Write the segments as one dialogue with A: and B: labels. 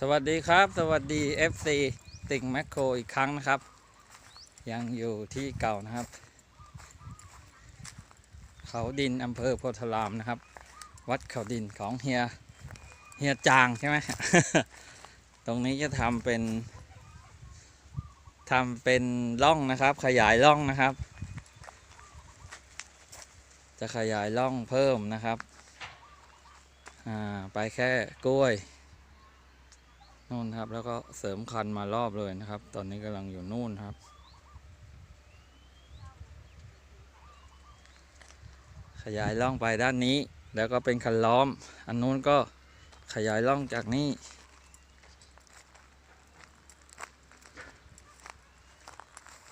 A: สวัสดีครับ สวัสดี FC ติ่งแมคโครอีกครั้งนะครับ ยังอยู่ที่เก่านะครับ เขาดินอำเภอโพธารามนะครับ วัดเขาดินของเฮียเฮียจางใช่ไหม ตรงนี้จะทำเป็นทำเป็นร่องนะครับ ขยายร่องนะครับ จะขยายร่องเพิ่มนะครับ อ่า ไปแค่กล้วย นู่นครับ แล้วก็เสริมคันมารอบเลยนะครับ ตอนนี้กำลังอยู่นู่นครับขยายร่องไปด้านนี้ แล้วก็เป็นคันล้อม อันนู้นก็ขยายร่องจากนี้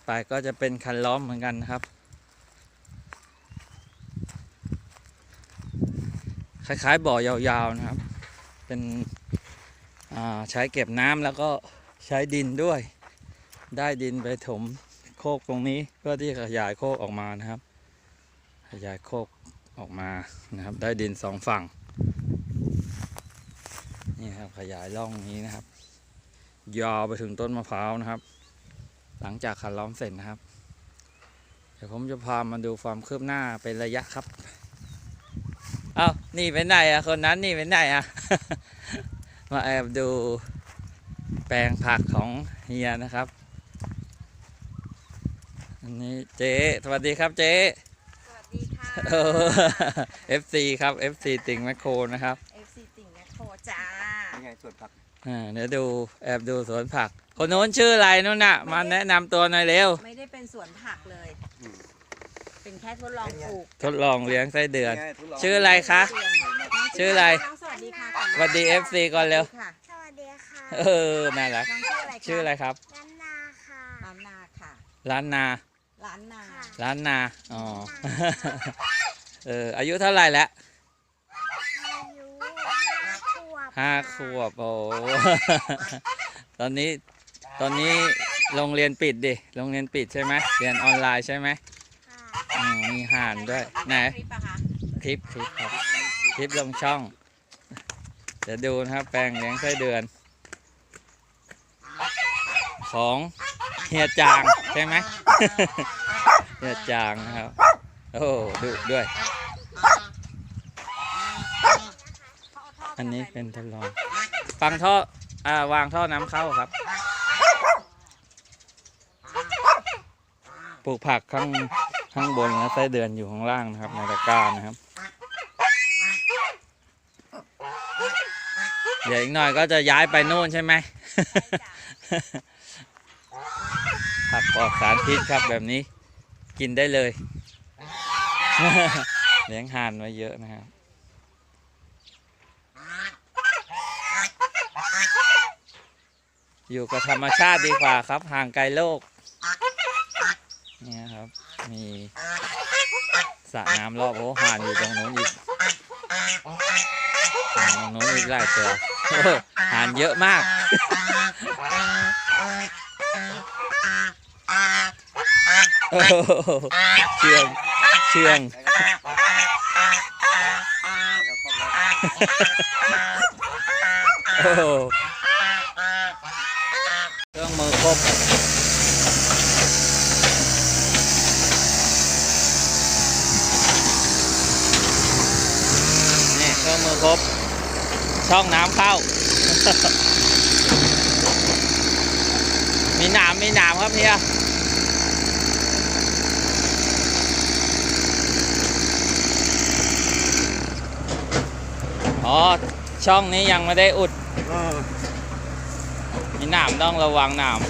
A: ไปก็จะเป็นคันล้อมเหมือนกันนะครับ คล้ายๆบ่อยาวๆนะครับ เป็น ใช้เก็บน้ำแล้วก็ใช้ดินด้วย ได้ดินไปถมโคกตรงนี้เพื่อที่ขยายโคกออกมานะครับ ขยายโคกออกมานะครับ ได้ดินสองฝั่งนี่ครับขยายร่องนี้นะครับ ยาวไปถึงต้นมะพร้าวนะครับ หลังจากขัดล้อมเสร็จนะครับ เดี๋ยวผมจะพามาดูความคืบหน้าเป็นระยะครับ เอ้านี่เป็นไหนอะคนนั้นนี่เป็นไหนอะ มาแอบดูแปลงผักของเฮียนะครับ อันนี้เจ๊สวัสดีครับเจ๊
B: สวัสดีค่ะ
A: เอฟซีครับ FC ติ่งแมคโครนะครับ
B: FC ติ่งแมคโครจ้า
C: ยังไงส่วนผัก
A: อ่าเดี๋ยวดูแอบดูสวนผัก คนโน้นชื่ออะไรนู่นน่ะมาแนะนำตัวหน่อยเร็ว
B: ไม่ได้เป็นสวนผักเลย เป็นแค่ทดลองปลูก
A: ทดลองเลี้ยงไส้เดือน
C: ยังไงทดลง
A: ชื่ออะไรคะ ชื่ออะไร
B: น้องสวัสดีค่ะก่อนนะ
A: สวัสดี FC ก่อนเร็ว
B: สสดีค่ะ
D: สวัสดีค่ะ
A: เออ น่ารัก
B: น้องชื่ออะไรคะ
A: ชื่ออะไรครับ
D: นันนาค่ะ
B: ร้านนาค่ะ
A: ร้านนา
B: ร้านนา
A: ร้านนา อ๋อ เออ อายุเท่าไหร่แล้ว
D: อายุห้าขวบ
A: ห้าขวบ โอ้ ตอนนี้ ตอนนี้โรงเรียนปิดดิ โรงเรียนปิดใช่ไหมเรียนออนไลน์ใช่ไหม
D: ค่ะ
A: อืมมีห่านด้วยไหน
B: คลิปอะคะ
A: คลิปคลิปครับคลิปลงช่อง เดี๋ยวดูนะครับ แปลงเลี้ยงไส้เดือน ของเฮียจางใช่ไหม เฮียจางนะครับ โอ้ดุด้วย
B: เขาเอาท่อ
A: อันนี้
B: ไป
A: เป็นทดลอง ฟังท่ออ่าวางท่อน้ำเข้าครับ ปลูกผักข้าง ข้างบนแล้วไส้เดือนอยู่ข้างล่างนะครับในตะกร้านะครับเดี๋ยวอีกหน่อยก็จะย้ายไปโน่นใช่ไหมผักปลอดสารพิษครับแบบนี้ กินได้เลย เลี้ยงห่านไว้เยอะนะครับอยู่กับธรรมชาติดีกว่าครับ ห่างไกลโลก นี่ครับ มีสระน้ำรอบโอ้ห่านอยู่ตรงโน้นอีกห่านตรงโน้นอีกหลายตัวโอ้ห่านเยอะมากเชื่องเชื่องโอ้โหเครื่องมือครบ นี่เครื่องมือครบ ช่องน้ำเข้า มีหนามมีหนามครับเฮียอ๋อ ช่องนี้ยังไม่ได้อุด
C: เออ
A: มีหนามต้องระวังหนาม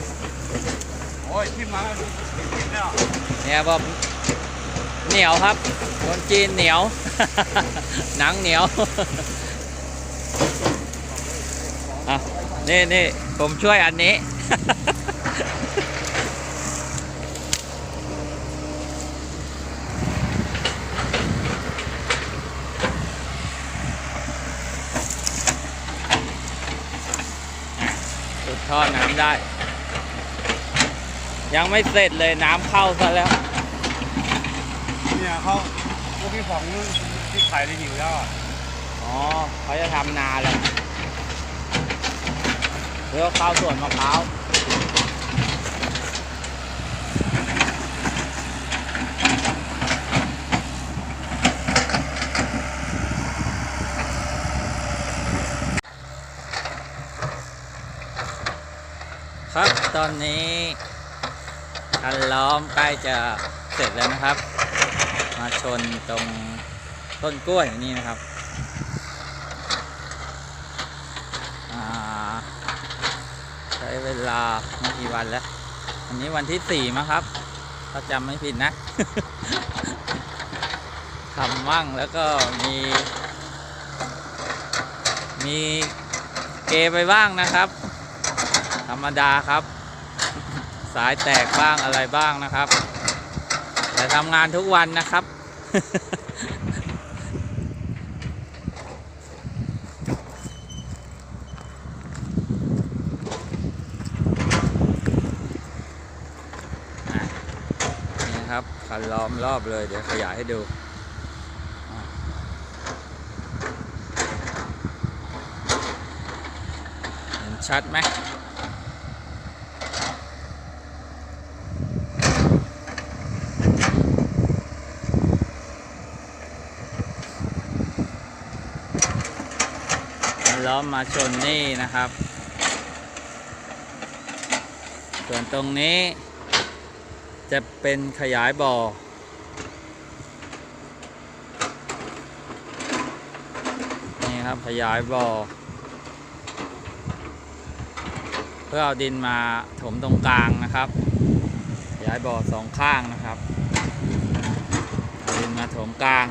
C: โอ้ยที่มากินแล้ว
A: เนี่ยบอกเหนียวครับคนจีนเหนียว หนังเหนียวอะนี่นี่ผมช่วยอันนี้สุดท่อน้ำได้ ยังไม่เสร็จเลยน้ำเข้าซะแล้ว
C: เนี่ยเขาพวกพี่ของ ที่ขายในหิวแล้วอ๋
A: อเขาจะทำนาแล้วเลี้วเข้าสวนมะพร้าวครับตอนนี้คันล้อมใกล้จะเสร็จแล้วนะครับ มาชนตรง ต้นกล้วยนี่นะครับใช้เวลาไม่กี่วันแล้ว อันนี้วันที่สี่มั้งครับ ถ้าจำไม่ผิดนะทำมั่งแล้วก็มี มีเกไปบ้างนะครับ ธรรมดาครับ สายแตกบ้างอะไรบ้างนะครับ แต่ทำงานทุกวันนะครับ อะนี่นะ คันล้อมรอบเลย เดี๋ยวขยายให้ดูเห็นชัดไหมล้อมมาชนนี่นะครับ ส่วนตรงนี้ จะเป็นขยายบ่อ นี่ครับขยายบ่อ เพื่อเอาดินมาถมตรงกลางนะครับ ขยายบ่อสองข้างนะครับดินมาถมกลาง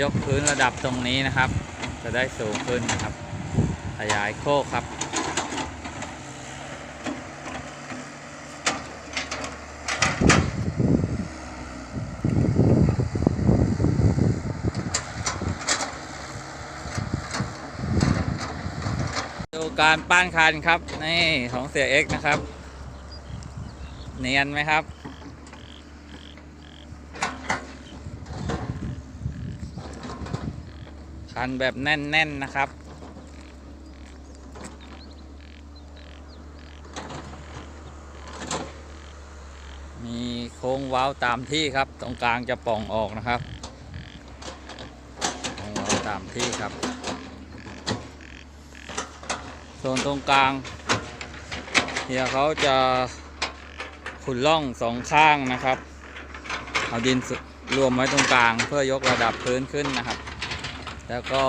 A: ยกพื้นระดับตรงนี้นะครับ จะได้สูงขึ้นนะครับ ขยายโคกครับ การป้านคันครับ นี่ของเสียเอ็กนะครับ เนียนไหมครับ คันแบบแน่นๆนะครับมีโค้งว้าวตามที่ครับ ตรงกลางจะป่องออกนะครับโค้งว้าวตามที่ครับ ส่วนตรงกลางเฮียเขาจะขุดล่องสองข้างนะครับ เอาดินรวมไว้ตรงกลาง เพื่อยกระดับพื้นขึ้นนะครับ แล้วก็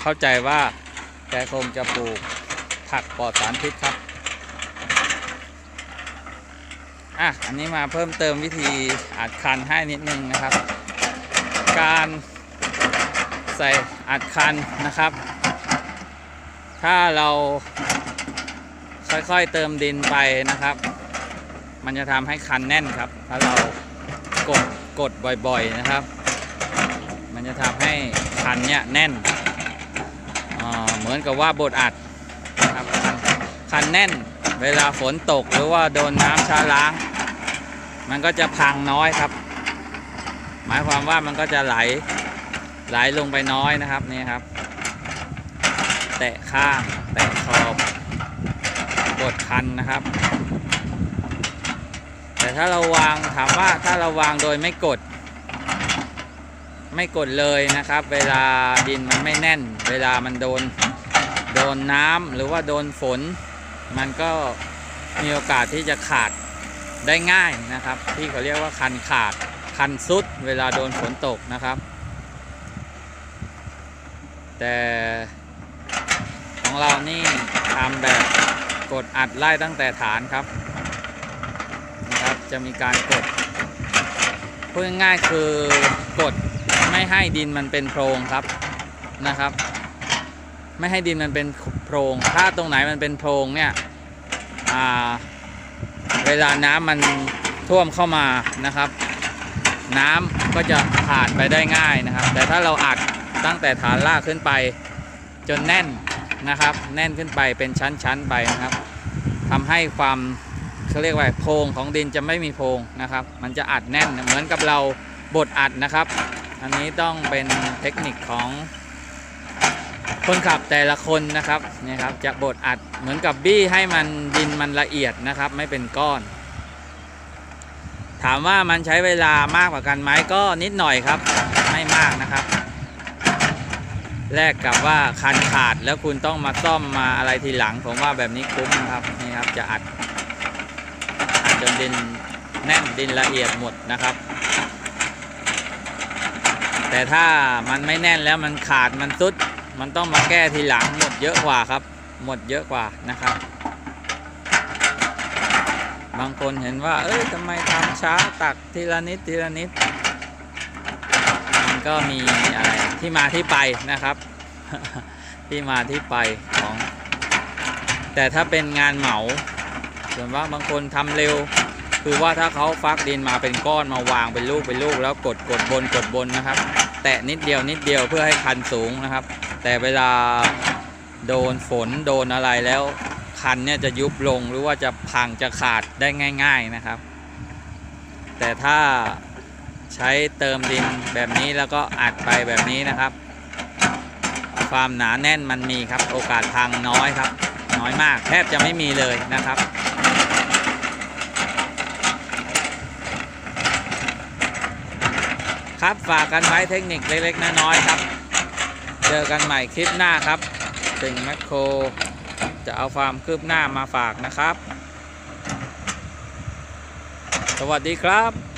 A: เข้าใจว่าแกคงจะปลูกผักปลอดสารพิษครับอะอันนี้มาเพิ่มเติมวิธีอัดคันให้นิดนึงนะครับ การใส่อัดคันนะครับ ถ้าเราค่อยๆเติมดินไปนะครับ มันจะทำให้คันแน่นครับ ถ้าเรากดกดบ่อยๆนะครับ มันจะทำให้คันเนี่ยแน่นเหมือนกับว่าบดอัดนะครับคันคันแน่นเวลาฝนตกหรือว่าโดนน้ำชาล้าง มันก็จะพังน้อยครับ หมายความว่ามันก็จะไหลไหลลงไปน้อยนะครับนี่ครับ แตะข้างแตะขอบกดคันนะครับ แต่ถ้าเราวางถามว่าถ้าเราวางโดยไม่กด ไม่กดเลยนะครับ เวลาดินมันไม่แน่น เวลามันโดนโดนน้ำหรือว่าโดนฝน มันก็มีโอกาสที่จะขาดได้ง่ายนะครับ ที่เขาเรียกว่าคันขาดคันซุดเวลาโดนฝนตกนะครับ แต่ ของเรานี่ทำแบบกดอัดไล่ตั้งแต่ฐานครับนะครับจะมีการกดพูดง่ายคือกดไม่ให้ดินมันเป็นโพรงครับนะครับ ไม่ให้ดินมันเป็นโพรงถ้าตรงไหนมันเป็นโพรงเนี่ยเวลาน้ำมันท่วมเข้ามานะครับ น้ำก็จะผ่านไปได้ง่ายนะครับ แต่ถ้าเราอัดตั้งแต่ฐานลากขึ้นไปจนแน่น นะครับ แน่นขึ้นไปเป็นชั้นๆไปนะครับทำให้ความเขาเรียกว่าโพรงของดินจะไม่มีโพรงนะครับ มันจะอัดแน่นเหมือนกับเราบดอัดนะครับ อันนี้ต้องเป็นเทคนิคของคนขับแต่ละคนนะครับนี่ครับจะบดอัดเหมือนกับบี้ให้มันดินมันละเอียดนะครับ ไม่เป็นก้อน ถามว่ามันใช้เวลามากกว่ากันไหมก็นิดหน่อยครับ ไม่มากนะครับ แลกกับว่าคันขาดแล้วคุณต้องมาซ่อมมาอะไรทีหลัง ผมว่าแบบนี้คุ้มนะครับนี่ครับจะอัดอัดจนดินแน่นดินละเอียดหมดนะครับ แต่ถ้ามันไม่แน่นแล้วมันขาดมันซุด มันต้องมาแก้ทีหลังหมดเยอะกว่าครับ หมดเยอะกว่านะครับ บางคนเห็นว่า เอ้ยทำไมทำช้าตักทีละนิดทีละนิด มันก็มีอะไร ที่มาที่ไปนะครับ ที่มาที่ไปของ แต่ถ้าเป็นงานเหมาส่วนว่ากบางคนทำเร็ว คือว่าถ้าเขาฟักดินมาเป็นก้อนมาวางเป็นลูกเป็นลูก แล้วกดกดบนกดบนนะครับ แตะนิดเดียวนิดเดียวเพื่อให้คันสูงนะครับ แต่เวลาโดนฝนโดนอะไรแล้วคันเนี่ยจะยุบลงหรือว่าจะพังจะขาดได้ง่าย ๆนะครับ แต่ถ้า ใช้เติมดินแบบนี้แล้วก็อัดไปแบบนี้นะครับ ความหนาแน่นมันมีครับ โอกาสพังน้อยครับ น้อยมากแทบจะไม่มีเลยนะครับครับฝากกันไว้เทคนิคเล็กๆน้อยๆครับ เจอกันใหม่คลิปหน้าครับถึงแมคโคร จะเอาความคืบหน้ามาฝากนะครับ สวัสดีครับ